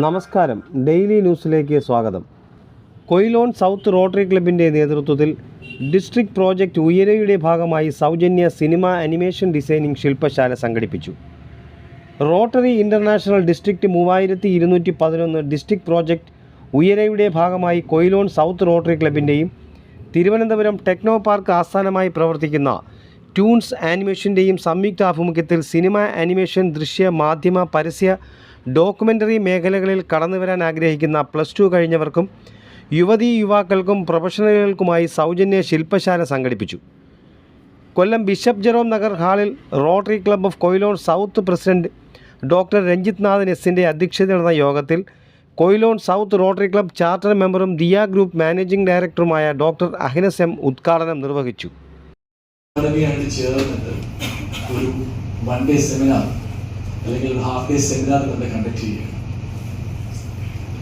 നമസ്കാരം. ഡെയിലി ന്യൂസിലേക്ക് സ്വാഗതം. കൊയിലോൺ സൗത്ത് റോട്ടറി ക്ലബിന്റെ നേതൃത്വത്തിൽ ഡിസ്ട്രിക്ട് പ്രോജക്റ്റ് ഉയരയുടെ ഭാഗമായി സൗജന്യ സിനിമ അനിമേഷൻ ഡിസൈനിംഗ് ശില്പശാല സംഘടിപ്പിച്ചു. റോട്ടറി ഇന്റർനാഷണൽ ഡിസ്ട്രിക്റ്റ് മൂവായിരത്തി ഇരുന്നൂറ്റി പതിനൊന്ന് ഡിസ്ട്രിക്ട് പ്രോജക്റ്റ് ഉയരയുടെ ഭാഗമായി കൊയിലോൺ സൗത്ത് റോട്ടറി ക്ലബിന്റെയും തിരുവനന്തപുരം ടെക്നോ പാർക്ക് ആസ്ഥാനമായി പ്രവർത്തിക്കുന്ന ട്യൂൺസ് ആനിമേഷന്റെയും സംയുക്ത ആഭിമുഖ്യത്തിൽ സിനിമ ആനിമേഷൻ ദൃശ്യ മാധ്യമ പരസ്യ ഡോക്യുമെന്ററി മേഖലകളിൽ കടന്നുവരാൻ ആഗ്രഹിക്കുന്ന പ്ലസ് ടു കഴിഞ്ഞവർക്കും യുവതീ യുവാക്കൾക്കും പ്രൊഫഷണലുകൾക്കുമായി സൗജന്യ ശില്പശാല സംഘടിപ്പിച്ചു. കൊല്ലം ബിഷപ്പ് ജെറോം നഗർ ഹാളിൽ rotary club of Quilon south president doctor Ranjith Nathan എസിന്റെ അധ്യക്ഷതയിൽ നടന്ന യോഗത്തിൽ Quilon south rotary club charter മെമ്പറും ദിയ ഗ്രൂപ്പ് മാനേജിംഗ് ഡയറക്ടറുമായ ഡോക്ടർ അഹിനസ് എം ഉദ്ഘാടനം നിർവഹിച്ചു. ഒരു വൺ ഡേ സെമിനാർ അല്ലെങ്കിൽ ഒരു ഹാഫ് ഡേ സെമിനാർ തന്നെ കണ്ടക്ട് ചെയ്യുക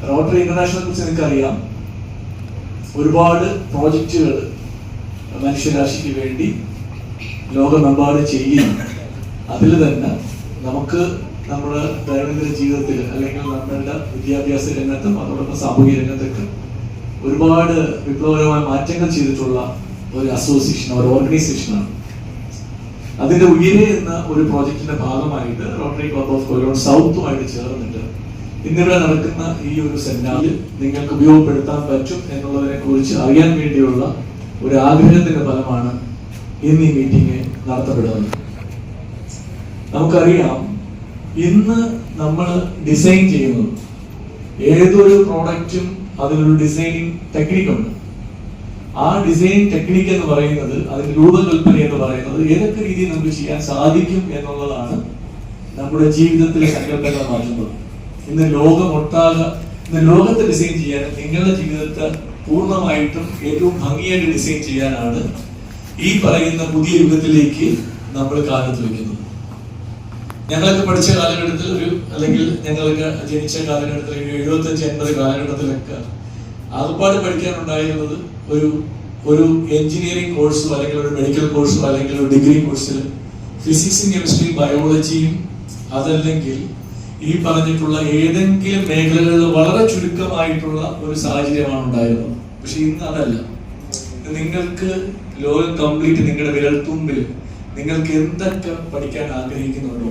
റോട്ടറി ഇന്റർനാഷണൽ കുറിച്ച് നിങ്ങൾക്കറിയാം ഒരുപാട് പ്രോജക്റ്റുകൾ മനുഷ്യരാശിക്ക് വേണ്ടി ലോകമെമ്പാട് ചെയ്യുന്നു. അതിൽ തന്നെ നമുക്ക് നമ്മുടെ ദൈനംദിന ജീവിതത്തിൽ അല്ലെങ്കിൽ നമ്മളുടെ വിദ്യാഭ്യാസ രംഗത്തും അതോടൊപ്പം സാമൂഹിക രംഗത്തൊക്കെ ഒരുപാട് വിപ്ലവകരമായ മാറ്റങ്ങൾ ചെയ്തിട്ടുള്ള ഒരു അസോസിയേഷൻ ഒരു ഓർഗനൈസേഷനാണ് അതിന്റെ ഉയരെ എന്ന ഒരു പ്രോജക്റ്റിന്റെ ഭാഗമായിട്ട് റോട്ടറി ക്ലബ് ഓഫ് കൊലോൺ സൗത്തുമായിട്ട് ചേർന്നിട്ട് ഇന്നിവിടെ നടക്കുന്ന ഈ ഒരു സെമിനാറിൽ നിങ്ങൾക്ക് ഉപയോഗപ്പെടുത്താൻ പറ്റും എന്നുള്ളതിനെ കുറിച്ച് അറിയാൻ വേണ്ടിയുള്ള ഒരു ആഗ്രഹത്തിന്റെ ഫലമാണ് ഇന്ന് ഈ മീറ്റിംഗ് നടത്തപ്പെടുന്നത്. നമുക്കറിയാം ഇന്ന് നമ്മൾ ഡിസൈൻ ചെയ്യുന്നത്. ഏതൊരു പ്രോഡക്റ്റും അതിനൊരു ഡിസൈനിങ് ടെക്നിക്കുണ്ട് ആ ഡിസൈൻ ടെക്നിക് എന്ന് പറയുന്നത് അതിന്റെ രൂപകൽപ്പന എന്ന് പറയുന്നത് ഏതൊക്കെ രീതിയിൽ നമുക്ക് ചെയ്യാൻ സാധിക്കും എന്നുള്ളതാണ് നമ്മുടെ ജീവിതത്തിലെ സങ്കല്പങ്ങൾ മാറ്റുന്നത്. ഇന്ന് ലോകമൊട്ടാകെ ഇന്ന് ലോകത്തെ ഡിസൈൻ ചെയ്യാൻ നിങ്ങളുടെ ജീവിതത്തെ പൂർണമായിട്ടും ഏറ്റവും ഭംഗിയായിട്ട് ഡിസൈൻ ചെയ്യാനാണ് ഈ പറയുന്ന പുതിയ യുഗത്തിലേക്ക് നമ്മൾ കാലത്ത് വയ്ക്കുന്നത്. ഞങ്ങളൊക്കെ പഠിച്ച കാലഘട്ടത്തിൽ ഒരു അല്ലെങ്കിൽ ഞങ്ങളൊക്കെ ജനിച്ച കാലഘട്ടത്തിൽ എഴുപത്തഞ്ച് എൺപത് കാലഘട്ടത്തിലൊക്കെ ആകപ്പാട് പഠിക്കാനുണ്ടായിരുന്നത് ഒരു ഒരു എഞ്ചിനീയറിംഗ് കോഴ്സോ അല്ലെങ്കിൽ ഒരു മെഡിക്കൽ കോഴ്സോ അല്ലെങ്കിൽ ഒരു ഡിഗ്രി കോഴ്സിൽ ഫിസിക്സും കെമിസ്ട്രിയും ബയോളജിയും അതല്ലെങ്കിൽ ഈ പറഞ്ഞിട്ടുള്ള ഏതെങ്കിലും മേഖലകളിൽ വളരെ ചുരുക്കമായിട്ടുള്ള ഒരു സാഹചര്യമാണ് ഉണ്ടായിരുന്നത്. പക്ഷെ ഇന്ന് അതല്ല. നിങ്ങൾക്ക് ലോകം കംപ്ലീറ്റ് നിങ്ങളുടെ വിരൽത്തുമ്പിൽ നിങ്ങൾക്ക് എന്തൊക്കെ പഠിക്കാൻ ആഗ്രഹിക്കുന്നുണ്ടോ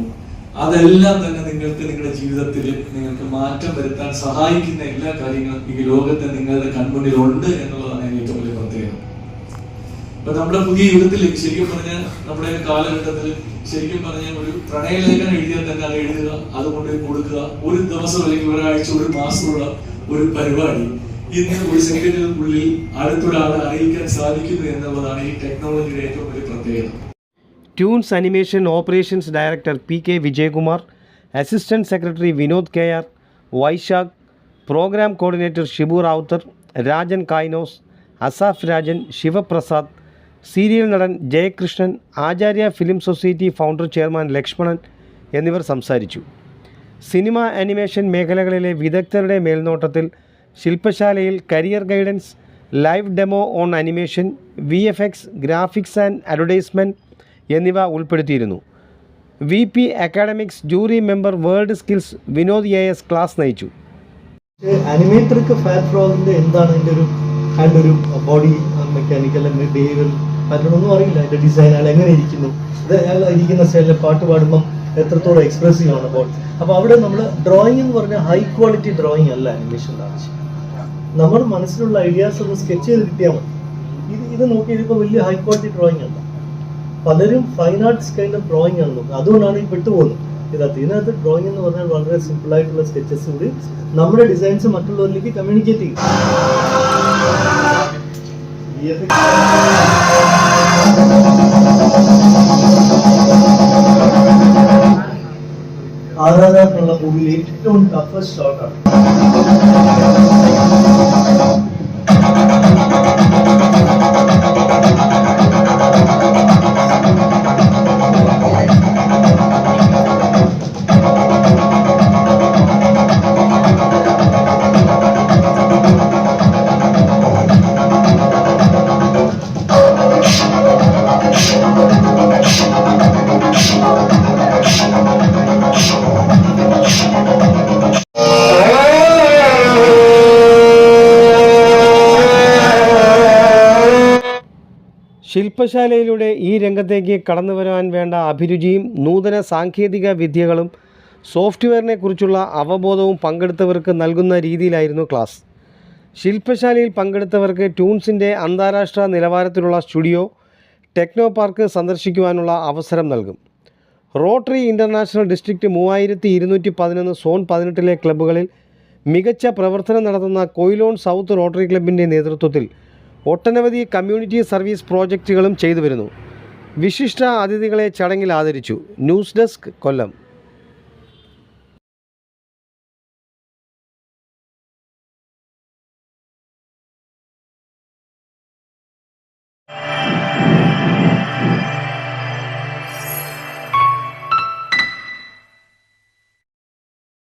അതെല്ലാം തന്നെ നിങ്ങൾക്ക് നിങ്ങളുടെ ജീവിതത്തിൽ നിങ്ങൾക്ക് മാറ്റം വരുത്താൻ സഹായിക്കുന്ന എല്ലാ കാര്യങ്ങളും ഈ ലോകത്തെ നിങ്ങളുടെ കൺമുന്നിൽ ഉണ്ട് എന്നുള്ളതാണ് ഇപ്പൊ നമ്മുടെ പുതിയ യുഗത്തിൽ ശരിക്കും പറഞ്ഞാൽ നമ്മുടെ കാലഘട്ടത്തിൽ ശരിക്കും പറഞ്ഞാൽ ഒരു പ്രണയലേഖനം എഴുതിയാൽ തന്നെ അത് എഴുതുക അത് കൊണ്ടുപോയി കൊടുക്കുക ഒരു ദിവസം അല്ലെങ്കിൽ ഒരാഴ്ച ഒരു മാസമുള്ള ഒരു പരിപാടി. ഇന്ന് ഒരു സെക്കൻഡിനുള്ളിൽ അടുത്തൊരാളെ അറിയിക്കാൻ സാധിക്കുന്നു എന്നുള്ളതാണ് ഈ ടെക്നോളജിയുടെ ഏറ്റവും വലിയ പ്രത്യേകത. Tunes animation operations director P K Vijayakumar assistant secretary Vinod K R Vaisakh programme coordinator Shibu Rawther Rajan കായ്നോസ് Asaf Rajan Sivaprasad serial നടൻ Jayakrishnan Acharya film society founder chairman Lakshmanan എന്നിവർ സംസാരിച്ചു. സിനിമ ആനിമേഷൻ മേഖലകളിലെ വിദഗ്ധരുടെ മേൽനോട്ടത്തിൽ ശില്പശാലയിൽ career guidance live demo on animation V F X graphics and advertisement എന്നിവ ഉൾപ്പെടുത്തിയിരുന്നു. V P academics jury member world skills Vinod A S class നയിച്ചു. അനിമേറ്റർക്ക് fire ഫ്രോഗിന്റെ എന്താണ് എന്റെ ഒരു ഒരു ബോഡി മെക്കാനിക്കൽ അല്ലെങ്കിൽ ബിഹേവിയർ പാറ്റേൺ അറിയില്ല അതിന്റെ ഡിസൈൻ അയാൾ എങ്ങനെ ഇരിക്കുന്നു. ഇത് അയാൾ ഇരിക്കുന്ന സ്റ്റൈലിൽ പാട്ട് പാടുമ്പം എത്രത്തോളം എക്സ്പ്രസീവ് ആണ് അപ്പോൾ. അപ്പൊ അവിടെ നമ്മൾ ഡ്രോയിങ് എന്ന് പറഞ്ഞാൽ ഹൈ ക്വാളിറ്റി ഡ്രോയിങ് അല്ല അനിമേഷന്റെ ആവശ്യം. നമ്മുടെ മനസ്സിലുള്ള ഐഡിയാസ് ഒന്ന് സ്കെച്ച് ചെയ്ത് കിട്ടിയാൽ മതി. ഇത് ഇത് നോക്കി ഇതിപ്പോൾ വലിയ ഹൈ ക്വാളിറ്റി ഡ്രോയിങ് അല്ല. പലരും fine arts kind of drawing ആണ് നോക്കുന്നത്. അതുകൊണ്ടാണ് ഈ പെട്ടുപോകുന്നത്. ഇതിനകത്ത് ഇതിനകത്ത് ഡ്രോയിങ് എന്ന് പറഞ്ഞാൽ വളരെ സിമ്പിൾ ആയിട്ടുള്ള സ്കെച്ചസ് കൂടി നമ്മുടെ ഡിസൈൻസ് മറ്റുള്ളവരിലേക്ക് കമ്മ്യൂണിക്കേറ്റ് ചെയ്യും. ആരാധന എന്നുള്ള മൂവിയിൽ ഏറ്റവും ടഫസ്റ്റ് ഷോട്ടാണ് ശില്പശാലയിലൂടെ ഈ രംഗത്തേക്ക് കടന്നു വരുവാൻ വേണ്ട അഭിരുചിയും നൂതന സാങ്കേതിക വിദ്യകളും സോഫ്റ്റ്വെയറിനെ കുറിച്ചുള്ള അവബോധവും പങ്കെടുത്തവർക്ക് നൽകുന്ന രീതിയിലായിരുന്നു ക്ലാസ്. ശില്പശാലയിൽ പങ്കെടുത്തവർക്ക് ട്യൂൺസിന്റെ അന്താരാഷ്ട്ര നിലവാരത്തിലുള്ള സ്റ്റുഡിയോ ടെക്നോ പാർക്ക് സന്ദർശിക്കുവാനുള്ള അവസരം നൽകും. റോട്ടറി ഇന്റർനാഷണൽ ഡിസ്ട്രിക്റ്റ് മൂവായിരത്തി ഇരുന്നൂറ്റി പതിനൊന്ന് സോൺ പതിനെട്ടിലെ ക്ലബ്ബുകളിൽ മികച്ച പ്രവർത്തനം നടത്തുന്ന കൊയിലോൺ സൗത്ത് റോട്ടറി ക്ലബിന്റെ നേതൃത്വത്തിൽ ഒട്ടനവധി കമ്മ്യൂണിറ്റി സർവീസ് പ്രോജക്റ്റുകളും ചെയ്തു വരുന്നു. വിശിഷ്ട അതിഥികളെ ചടങ്ങിൽ ആദരിച്ചു. News desk Kollam. you